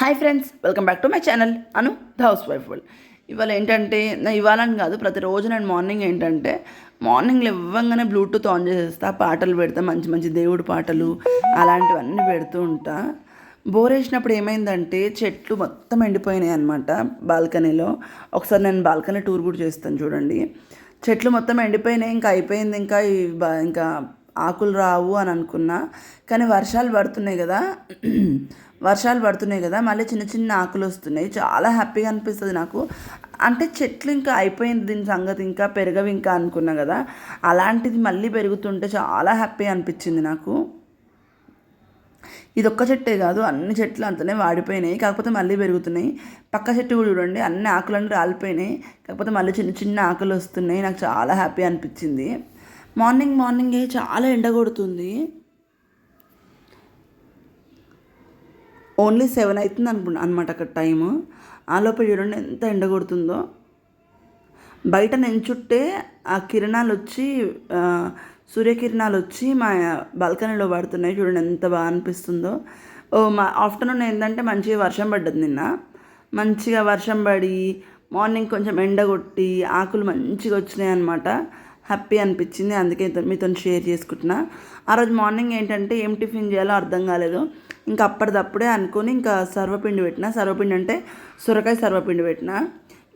Hi friends welcome back to my channel Anu the housewife world ఇవాళ ఏంటంటే నా ఇవ్వాలని కాదు ప్రతిరోజు నేను మార్నింగ్ ఏంటంటే మార్నింగ్ ఇవ్వంగానే బ్లూటూత్ ఆన్ చేసేస్తా పాటలు పెడతా మంచి మంచి దేవుడి పాటలు అలాంటివన్నీ పెడుతూ ఉంటా. బోర్ వేసినప్పుడు ఏమైందంటే చెట్లు మొత్తం ఎండిపోయినాయి అనమాట బాల్కనీలో. ఒకసారి నేను బాల్కనీ టూర్ కూడా చేస్తాను చూడండి. చెట్లు మొత్తం ఎండిపోయినాయి ఇంకా అయిపోయింది ఇంకా ఇంకా ఆకులు రావు అని అనుకున్నా. కానీ వర్షాలు పడుతున్నాయి కదా. వర్షాలు పడుతున్నాయి కదా మళ్ళీ చిన్న చిన్న ఆకులు వస్తున్నాయి. చాలా హ్యాపీగా అనిపిస్తుంది నాకు. అంటే చెట్లు ఇంకా అయిపోయింది దీని సంగతి ఇంకా పెరగవి ఇంకా అనుకున్నా కదా. అలాంటిది మళ్ళీ పెరుగుతుంటే చాలా హ్యాపీ అనిపించింది నాకు. ఇది ఒక్క చెట్టే కాదు అన్ని చెట్లు అంతనే వాడిపోయినాయి. కాకపోతే మళ్ళీ పెరుగుతున్నాయి. పక్క చెట్టు కూడా చూడండి అన్ని ఆకులన్నీ రాలిపోయినాయి. కాకపోతే మళ్ళీ చిన్న చిన్న ఆకులు వస్తున్నాయి. నాకు చాలా హ్యాపీ అనిపించింది. మార్నింగ్ మార్నింగే చాలా ఎండ కొడుతుంది. ఓన్లీ సెవెన్ అవుతుంది అనుకుంటా అనమాట అక్కడ టైము. ఆ లోపల చూడండి ఎంత ఎండ కొడుతుందో. బయట నించుంటే ఆ కిరణాలు వచ్చి సూర్యకిరణాలు వచ్చి మా బాల్కనీలో పడుతున్నాయి. చూడండి ఎంత బాగా అనిపిస్తుందో. ఓ మా ఆఫ్టర్నూన్ ఏంటంటే మంచిగా వర్షం పడ్డది నిన్న. మంచిగా వర్షం పడి మార్నింగ్ కొంచెం ఎండ కొట్టి ఆకులు మంచిగా వచ్చినాయి అనమాట హ్యాపీ అనిపించింది. అందుకే తో- మీతో షేర్ చేసుకుంటున్నా. ఆ రోజు మార్నింగ్ ఏంటంటే ఏం టిఫిన్ చేయాలో అర్థం కాలేదు. ఇంకా అప్పటిదప్పుడే అనుకొని ఇంకా సర్వపిండి పెట్టిన. సర్వపిండి అంటే సొరకాయ సర్వపిండి పెట్టిన.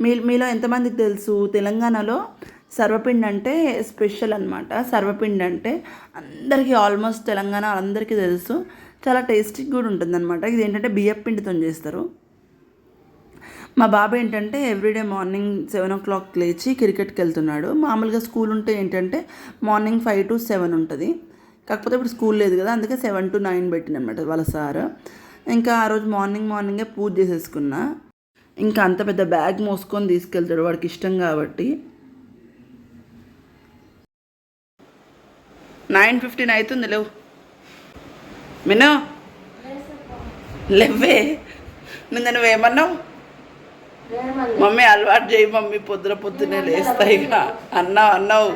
మీ మీలో ఎంతమందికి తెలుసు? తెలంగాణలో సర్వపిండి అంటే స్పెషల్ అనమాట సర్వపిండి అంటే అందరికీ ఆల్మోస్ట్ తెలంగాణ అందరికీ తెలుసు. చాలా టేస్టీగా కూడా ఉంటుందన్నమాట. ఇది ఏంటంటే బియ్యం పిండితో చేస్తారు. మా బాబు ఏంటంటే everyday morning seven o'clock లేచి క్రికెట్కి వెళ్తున్నాడు. మామూలుగా స్కూల్ ఉంటే ఏంటంటే మార్నింగ్ ఫైవ్ టు సెవెన్ ఉంటుంది. కాకపోతే ఇప్పుడు స్కూల్ లేదు కదా అందుకే సెవెన్ టు నైన్ పెట్టినమాట వాళ్ళ సార్. ఇంకా ఆ రోజు మార్నింగ్ మార్నింగే పూజ చేసేసుకున్నా. ఇంకా అంత పెద్ద బ్యాగ్ మోసుకొని తీసుకెళ్తాడు వాడికి ఇష్టం కాబట్టి. నైన్ ఫిఫ్టీన్ అవుతుంది లేవు. మినో లేవే. నిన్న నువ్వేమన్నావు మమ్మీ అలవాటు చేయి మమ్మీ పొద్దున పొద్దునే లేస్తాయి ఇక అన్నావు. అన్నావు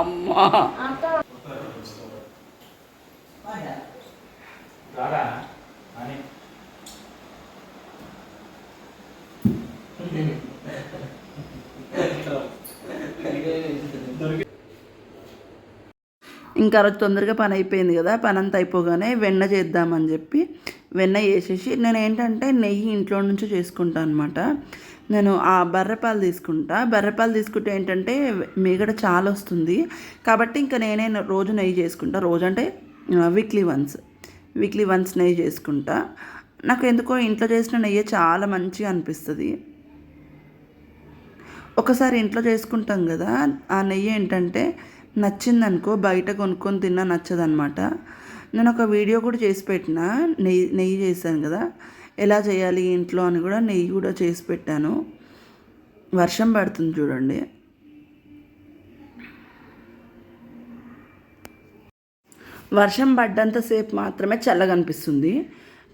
అమ్మా రారా అని ఇంకా రోజు తొందరగా పని అయిపోయింది కదా పని అంతా అయిపోగానే వెన్న చేద్దామని చెప్పి వెన్న వేసేసి నేను ఏంటంటే నెయ్యి ఇంట్లో నుంచి చేసుకుంటాను అనమాట నేను ఆ బర్రెపాలు తీసుకుంటా. బర్రెపాలు తీసుకుంటే ఏంటంటే మీగడ చాలా వస్తుంది. కాబట్టి ఇంకా నేనే రోజు నెయ్యి చేసుకుంటా. రోజు అంటే వీక్లీ వన్స్ వీక్లీ వన్స్ నెయ్యి చేసుకుంటా. నాకు ఎందుకో ఇంట్లో చేసిన నెయ్యి చాలా మంచిగా అనిపిస్తుంది. ఒకసారి ఇంట్లో చేసుకుంటాం కదా ఆ నెయ్యి ఏంటంటే నచ్చిందనుకో బయట కొనుక్కొని తిన్నా నచ్చదనమాట నేను ఒక వీడియో కూడా చేసి పెట్టిన నెయ్యి నెయ్యి చేశాను కదా ఎలా చేయాలి ఇంట్లో అని కూడా నెయ్యి కూడా చేసి పెట్టాను. వర్షం పడుతుంది చూడండి. వర్షం పడ్డంతసేపు మాత్రమే చల్లగా అనిపిస్తుంది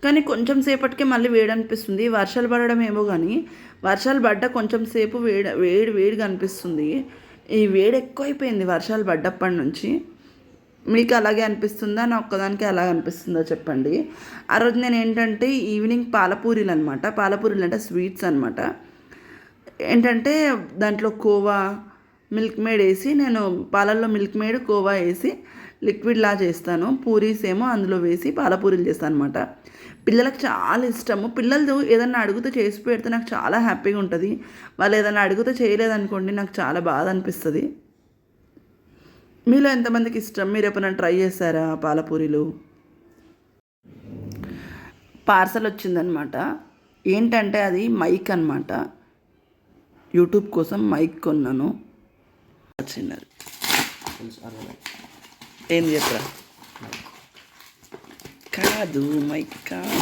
కానీ కొంచెం సేపటికే మళ్ళీ వేడి అనిపిస్తుంది వర్షాలు పడడం ఏమో కానీ వర్షాలు పడ్డ కొంచెం సేపు వేడి వేడి వేడిగా అనిపిస్తుంది. ఈ వేడి ఎక్కువైపోయింది వర్షాలు పడ్డప్పటి నుంచి. మీకు అలాగే అనిపిస్తుందా? నా ఒక్కదానికి అలా అనిపిస్తుందో చెప్పండి. ఆ రోజు నేను ఏంటంటే ఈవినింగ్ పాలపూరీలు అనమాట పాలపూరీలు అంటే స్వీట్స్ అనమాట ఏంటంటే దాంట్లో కోవా మిల్క్ మేడ్ వేసి నేను పాలల్లో మిల్క్ మేడ్ కోవా వేసి లిక్విడ్లా చేస్తాను. పూరీస్ ఏమో అందులో వేసి పాలపూరీలు చేస్తాను అనమాట పిల్లలకు చాలా ఇష్టము. పిల్లలు ఏదన్నా అడిగితే చేసి పెడితే నాకు చాలా హ్యాపీగా ఉంటుంది. వాళ్ళు ఏదైనా అడిగితే చేయలేదనుకోండి నాకు చాలా బాధ అనిపిస్తుంది. మీలో ఎంతమందికి ఇష్టం? మీరు ఎప్పుడైనా ట్రై చేశారా పాలపూరీలు? పార్సల్ వచ్చిందనమాట ఏంటంటే అది మైక్ అనమాట యూట్యూబ్ కోసం మైక్ కొన్నాను. వచ్చింది ఏంది చెప్పరా కాదు మై కాదు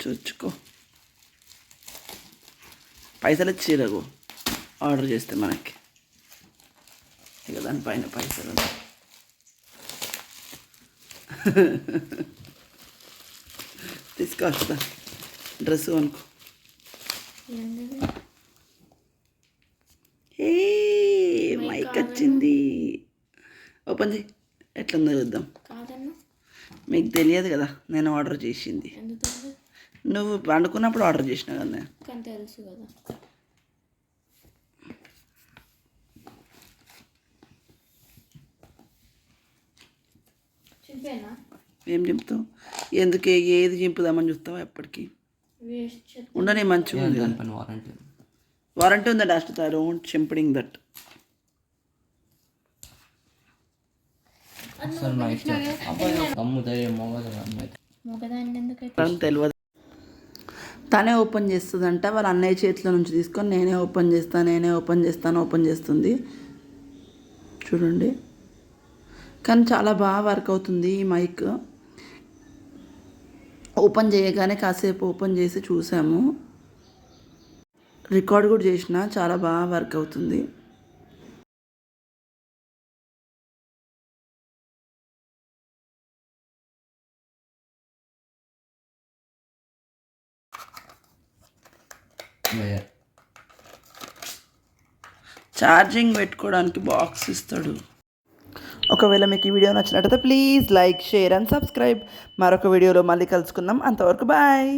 చూచుకో పైసలు చీరకు ఆర్డర్ చేస్తే మనకి. ఇక దానిపైన పైసలు తీసుకొస్తా. డ్రెస్ కొనుక్కో ఏ మైక్ వచ్చింది ఓపెన్ చేయి ఎట్లుందో చూద్దాం. మీకు తెలియదు కదా నేను ఆర్డర్ చేసింది? నువ్వు వండుకున్నప్పుడు ఆర్డర్ చేసిన కదా తెలుసు కదా. చింపేనా? ఏం చెప్తావు? ఎందుకు ఏది చింపుదామని చూస్తావా ఎప్పటికీ? ఉండని మంచిగా ఉంది వారంటీ వారంటీ ఉందా. డాస్ట్ డోంట్ చింపడింగ్ దట్ అసలు నా ఇష్టం. మొగదు అమ్మాయి తెలియదు తనే ఓపెన్ చేస్తుందంట వాళ్ళ అన్నయ్య చేతిలో నుంచి తీసుకొని నేనే ఓపెన్ చేస్తాను నేనే ఓపెన్ చేస్తాను ఓపెన్ చేస్తుంది. చూడండి. కానీ చాలా బాగా వర్క్ అవుతుంది ఈ మైక్. ఓపెన్ చేయగానే కాసేపు ఓపెన్ చేసి చూసాము. రికార్డ్ కూడా చేసిన చాలా బాగా వర్క్ అవుతుంది. ఛార్జింగ్ పెట్టుకోవడానికి బాక్స్ ఇస్తాడు. ఒకవేళ మీకు ఈ వీడియో నచ్చినట్టయితే please like share and subscribe మరొక వీడియోలో మళ్ళీ కలుసుకుందాం. అంతవరకు బాయ్